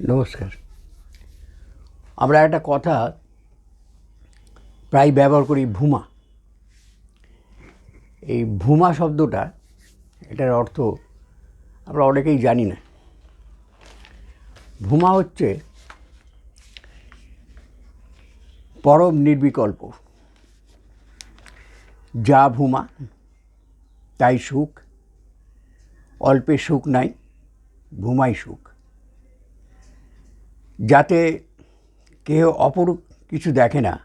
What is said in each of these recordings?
নমস্কার। আমরা একটা কথা প্রায় ব্যবহার করি, ভুমা। এই ভুমা শব্দটা, এটার অর্থ আমরা অনেকেই জানি না। ভুমা হচ্ছে পরম নির্বিকল্প, যা ভুমা, তাই সুখ, অল্পে সুখ নাই, ভুমাই সুখ। যাতে কেউ অপর কিছু দেখে না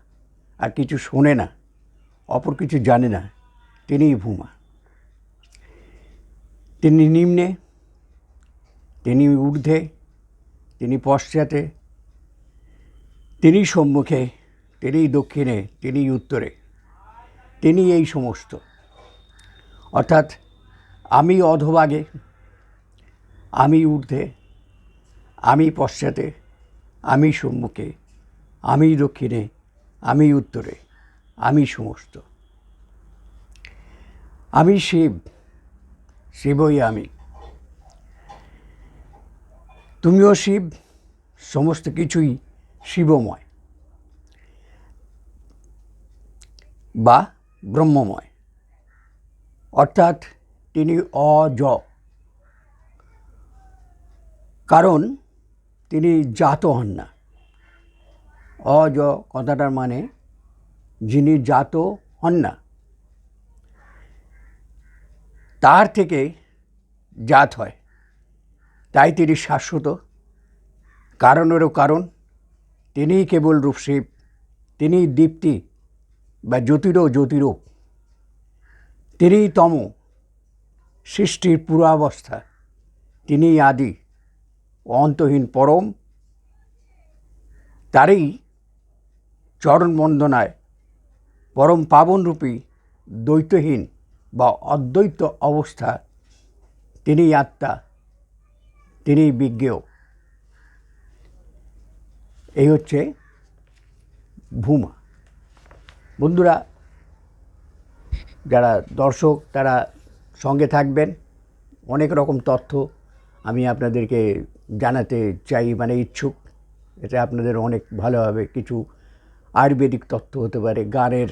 আর কিছু শোনে না, অপর কিছু জানে না, তিনিই ভূমা। তিনি নিম্নে, তিনি ঊর্ধ্বে, তিনি পশ্চাতে, তিনি সম্মুখে, তিনি দক্ষিণে, তিনি উত্তরে, তিনি এই সমস্ত। অর্থাৎ আমি অধভাগে, আমি ঊর্ধ্বে, আমি পশ্চাতে আমি সম্মুখে, আমি দক্ষিণে, আমি উত্তরে, আমি সমস্ত। আমি শিব, শিবই আমি। তুমিও শিব, সমস্ত কিছুই শিবময় বা ব্রহ্মময়। অর্থাৎ তিনি অজ কারণ তিনি জাত হন না। অজ কথাটার মানে যিনি জাত হন না। তার থেকে জাত হয়। তাই তিনি শাশ্বত। কারণেরও কারণ, তিনিই কেবল রূপশিব তিনিই দীপ্তি বা জ্যোতিরও জ্যোতিরূপ। তিনিই তম, সৃষ্টির পুরাবস্থা, তিনিই আদি। ও অন্তহীন পরম। তারই চরণ বন্দনায় পরম পাবনরূপী দ্বৈতহীন বা অদ্বৈত অবস্থা তিনিই আত্মা, তিনিই বিজ্ঞেয়। এই হচ্ছে ভূমা। বন্ধুরা, যারা দর্শক, তারা সঙ্গে থাকবেন। অনেক রকম তথ্য আমি আপনাদেরকে জানাতে চাই মানে ইচ্ছুক। এটা আপনাদের অনেক ভালো হবে। কিছু আয়ুর্বেদিক তত্ত্ব হতে পারে, গানের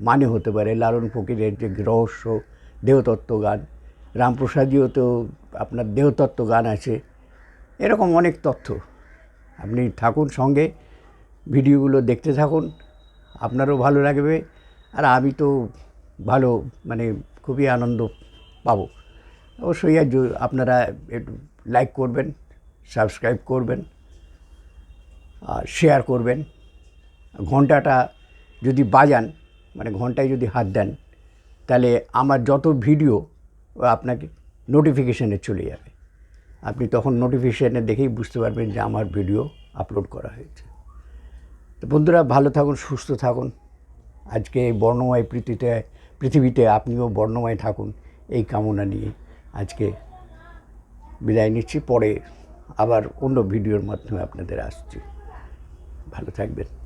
মানে হতে পারে, লালন ফকিরের যে রহস্য, দেহতত্ত্ব গান। রামপ্রসাদীয় তো আপনার দেহতত্ত্ব গান আছে। এরকম অনেক তথ্য আপনি থাকুন সঙ্গে, ভিডিওগুলো দেখতে থাকুন, আপনারও ভালো লাগবে। আর আমি তো ভালো মানে খুবই আনন্দ পাবো। অবশ্যই আপনারা একটু লাইক করবেন। সাবস্ক্রাইব করবেন, আর শেয়ার করবেন। ঘন্টাটা যদি বাজান মানে ঘন্টায় যদি হাত দেন, তাহলে আমার যত ভিডিও আপনাকে নোটিফিকেশানে চলে যাবে। আপনি তখন নোটিফিকেশানে দেখেই বুঝতে পারবেন যে আমার ভিডিও আপলোড করা হয়েছে। তো বন্ধুরা, ভালো থাকুন, সুস্থ থাকুন। আজকে বর্ণময় পৃথিবীতে পৃথিবীতে আপনিও বর্ণময় থাকুন। এই কামনা নিয়ে আজকে বিদায় নিচ্ছি। পরে আবার অন্য ভিডিওর মাধ্যমে আপনাদের আসছি। ভালো থাকবেন।